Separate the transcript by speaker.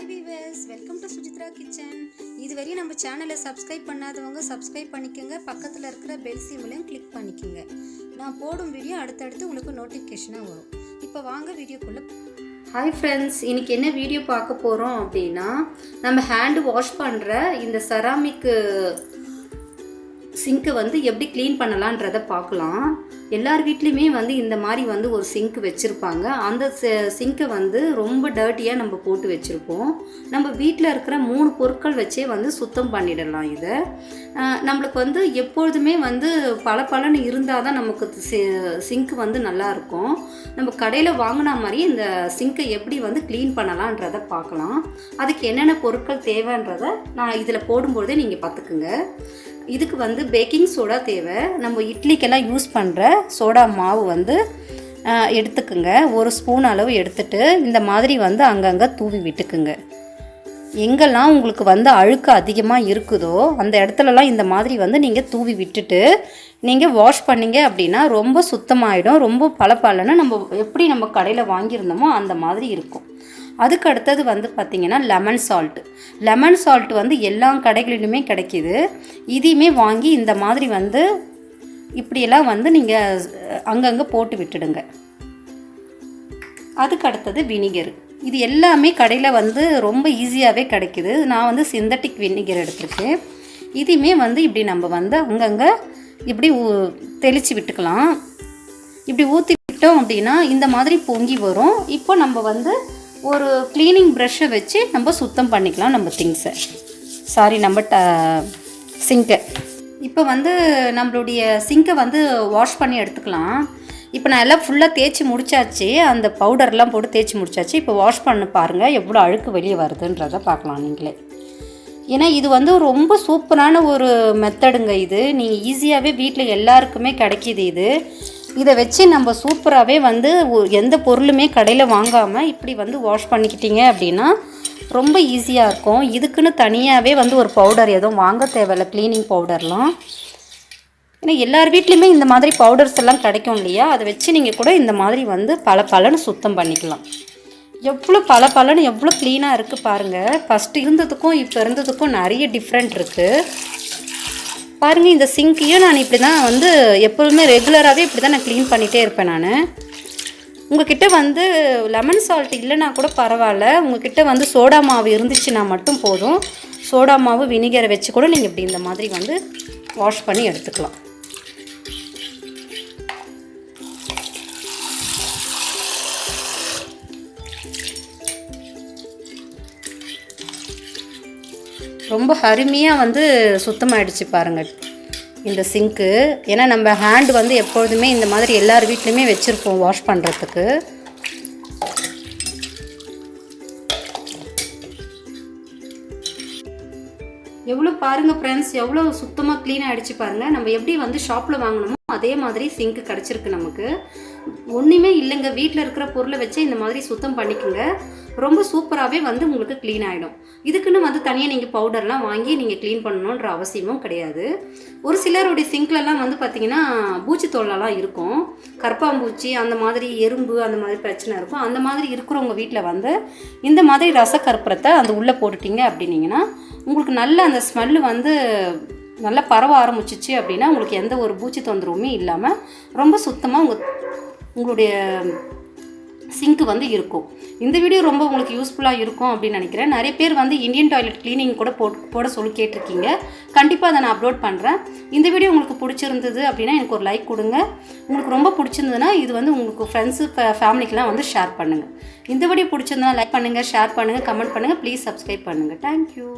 Speaker 1: Hi viewers welcome to Sujithra kitchen இதுவரையும் நம்ம சேனலை சப்ஸ்கிரைப் பண்ணாதவங்க சப்ஸ்கிரைப் பண்ணிக்கோங்க. பக்கத்தில் இருக்கிற பெல் சிம்லையும் கிளிக் பண்ணிக்கோங்க. நான் போடும் வீடியோ அடுத்தடுத்து உங்களுக்கு நோட்டிஃபிகேஷனாக வரும். இப்போ வாங்க வீடியோக்குள்ளே ஹாய் ஃப்ரெண்ட்ஸ் இன்றைக்கி என்ன வீடியோ பார்க்க போகிறோம் அப்படின்னா நம்ம ஹேண்டு வாஷ் பண்ணுற இந்த செராமிக்கு சிங்க்கை வந்து எப்படி க்ளீன் பண்ணலான்றத பார்க்கலாம். எல்லார் வீட்லேயுமே வந்து இந்த மாதிரி வந்து ஒரு சிங்க் வச்சுருப்பாங்க. அந்த சிங்க்கை வந்து ரொம்ப டர்ட்டியாக நம்ம போட்டு வச்சுருப்போம். நம்ம வீட்டில் இருக்கிற மூணு பொருட்கள் வச்சே வந்து சுத்தம் பண்ணிடலாம் இதை. நம்மளுக்கு வந்து எப்பொழுதுமே வந்து பல பலன்னு இருந்தால் தான் நமக்கு சிங்க் வந்து நல்லாயிருக்கும் நம்ம கடையில் வாங்கின மாதிரி இந்த சிங்க்கை எப்படி வந்து க்ளீன் பண்ணலான்றதை பார்க்கலாம். அதுக்கு என்னென்ன பொருட்கள் தேவைன்றதை நான் இதில் போடும்போதே நீங்கள் பார்த்துக்குங்க. இதுக்கு வந்து பேக்கிங் சோடா தேவை. நம்ம இட்லிக்கெல்லாம் யூஸ் பண்ணுற சோடா மாவு வந்து எடுத்துக்குங்க. ஒரு ஸ்பூன் அளவு எடுத்துட்டு இந்த மாதிரி வந்து அங்கங்கே தூவி விட்டுக்குங்க. எங்கெல்லாம் உங்களுக்கு வந்து அழுக்கு அதிகமாக இருக்குதோ அந்த இடத்துலலாம் இந்த மாதிரி வந்து நீங்கள் தூவி விட்டுட்டு நீங்கள் வாஷ் பண்ணீங்க அப்படின்னா ரொம்ப சுத்தமாகிடும் ரொம்ப பளபளன்னு நம்ம எப்படி நம்ம கடையில் வாங்கியிருந்தோமோ அந்த மாதிரி இருக்கும். அதுக்கு அடுத்தது வந்து பார்த்திங்கன்னா லெமன் சால்ட் லெமன் சால்ட் வந்து எல்லா கடைகளிலுமே கிடைக்கிது. இதையுமே வாங்கி இந்த மாதிரி வந்து இப்படியெல்லாம் வந்து நீங்கள் அங்கங்கே போட்டு விட்டுடுங்க. அதுக்கு அடுத்தது வினிகர். இது எல்லாமே கடையில் வந்து ரொம்ப ஈஸியாகவே கிடைக்கிது. நான் வந்து சிந்தட்டிக் வினிகர் எடுத்திருக்கேன். இதையுமே வந்து இப்படி நம்ம வந்து அங்கங்கே இப்படி ஊ- தெளித்து விட்டுக்கலாம். இப்படி ஊற்றி விட்டோம் அப்படின்னா இந்த மாதிரி பொங்கி வரும். இப்போ நம்ம வந்து ஒரு க்ளீனிங் ப்ரஷ்ஷை வச்சு நம்ம சுத்தம் பண்ணிக்கலாம் நம்ம திங்ஸை சாரி நம்ம ட சிங்கை இப்போ வந்து நம்மளுடைய சிங்கை வந்து வாஷ் பண்ணி எடுத்துக்கலாம். இப்போ நான் எல்லாம் ஃபுல்லாக தேய்ச்சி முடிச்சாச்சு. அந்த பவுடர்லாம் போட்டு தேய்ச்சி முடிச்சாச்சு. இப்போ வாஷ் பண்ணி பாருங்கள் எவ்வளோ அழுக்கு வெளியே வருதுன்றதை பார்க்கலாம் நீங்களே. ஏன்னா இது வந்து ரொம்ப சூப்பரான ஒரு மெத்தடுங்க இது. நீங்கள் ஈஸியாகவே வீட்டில் எல்லாருக்குமே கிடைக்கிது இது. இதை வச்சு நம்ம சூப்பராகவே வந்து எந்த பொருளுமே கடையில் வாங்காமல் இப்படி வந்து வாஷ் பண்ணிக்கிட்டீங்க அப்படின்னா ரொம்ப ஈஸியாக இருக்கும். இதுக்குன்னு தனியாகவே வந்து ஒரு பவுடர் எதுவும் வாங்க தேவையில்ல. க்ளீனிங் பவுடர்லாம் ஏன்னா எல்லார் வீட்லேயுமே இந்த மாதிரி பவுடர்ஸ் எல்லாம் கிடைக்கும் இல்லையா? அதை வச்சு நீங்கள் கூட இந்த மாதிரி வந்து பல பலன்னு சுத்தம் பண்ணிக்கலாம். எவ்வளோ பல பலன்னு எவ்வளோ க்ளீனாக இருக்குது பாருங்கள் ஃபஸ்ட்டு இருந்ததுக்கும் இப்போ இருந்ததுக்கும் நிறைய டிஃப்ரெண்ட் இருக்குது பாருங்கள் இந்த சிங்கையும் நான் இப்படி தான் வந்து எப்போதுமே ரெகுலராகவே இப்படி தான் நான் க்ளீன் பண்ணிகிட்டே இருப்பேன் நான். உங்ககிட்ட வந்து லெமன் சால்ட் இல்லைனா கூட பரவாயில்ல. உங்ககிட்ட வந்து சோடா மாவு இருந்துச்சுன்னா மட்டும் போதும். சோடா மாவு வினிகரை வச்சு கூட நீங்கள் இப்படி இந்த மாதிரி வந்து வாஷ் பண்ணி எடுத்துக்கலாம். ரொம்ப அருமையாக வந்து சுத்தமாகிடுச்சு பாருங்கள் இந்த சிங்க்கு ஏன்னா நம்ம ஹேண்ட் வந்து எப்பொழுதுமே இந்த மாதிரி எல்லார் வீட்லேயுமே வச்சுருப்போம் வாஷ் பண்ணுறதுக்கு எவ்வளோ பாருங்கள் ஃப்ரெண்ட்ஸ் எவ்வளோ சுத்தமாக க்ளீன் ஆகிடுச்சு பாருங்கள் நம்ம எப்படி வந்து ஷாப்பில் வாங்கினோமோ அதே மாதிரி சிங்க்கு கிடச்சிருக்கு நமக்கு. ஒன்றுமே இல்லைங்க. வீட்டில் இருக்கிற பொருளை வச்சு இந்த மாதிரி சுத்தம் பண்ணிக்கோங்க. ரொம்ப சூப்பராகவே வந்து உங்களுக்கு க்ளீன் ஆகிடும் இதுக்குன்னு வந்து தனியாக நீங்கள் பவுடர்லாம் வாங்கி நீங்கள் க்ளீன் பண்ணணுன்ற அவசியமும் கிடையாது. ஒரு சிலருடைய சிங்க்லலாம் வந்து பார்த்திங்கன்னா பூச்சி தொல்லலாம் இருக்கும். கற்பாம்பூச்சி அந்த மாதிரி எறும்பு அந்த மாதிரி பிரச்சனை இருக்கும். அந்த மாதிரி இருக்கிறவங்க வீட்டில் வந்து இந்த மாதிரி ரசக்கற்பூரத்தை அந்த உள்ளே போட்டுட்டீங்க அப்படின்னீங்கன்னா உங்களுக்கு நல்ல அந்த ஸ்மெல்லு வந்து நல்லா பரவ ஆரம்பிச்சிச்சு அப்படின்னா உங்களுக்கு எந்த ஒரு பூச்சி தொந்தரவுமே இல்லாமல் ரொம்ப சுத்தமாக உங்கள் உங்களுடைய சிங்க் வந்து இருக்கும். இந்த வீடியோ ரொம்ப உங்களுக்கு யூஸ்ஃபுல்லாக இருக்கும் அப்படின்னு நினைக்கிறேன். நிறைய பேர் வந்து இந்தியன் டாய்லெட் க்ளீனிங் கூட போட் போட சொல்லி கேட்டிருக்கீங்க. கண்டிப்பாக அதை நான் அப்லோட் பண்ணுறேன் இந்த வீடியோ உங்களுக்கு பிடிச்சிருந்தது அப்படின்னா எனக்கு ஒரு லைக் கொடுங்க. உங்களுக்கு ரொம்ப பிடிச்சிருந்ததுன்னா இது வந்து உங்களுக்கு ஃப்ரெண்ட்ஸு ஃபேமிலிக்கெலாம் வந்து ஷேர் பண்ணுங்கள் இந்த வீடியோ பிடிச்சிருந்தா லைக் பண்ணுங்கள் ஷேர் பண்ணுங்கள் கமெண்ட் பண்ணுங்கள் ப்ளீஸ் சப்ஸ்கிரைப் பண்ணுங்கள் தேங்க்யூ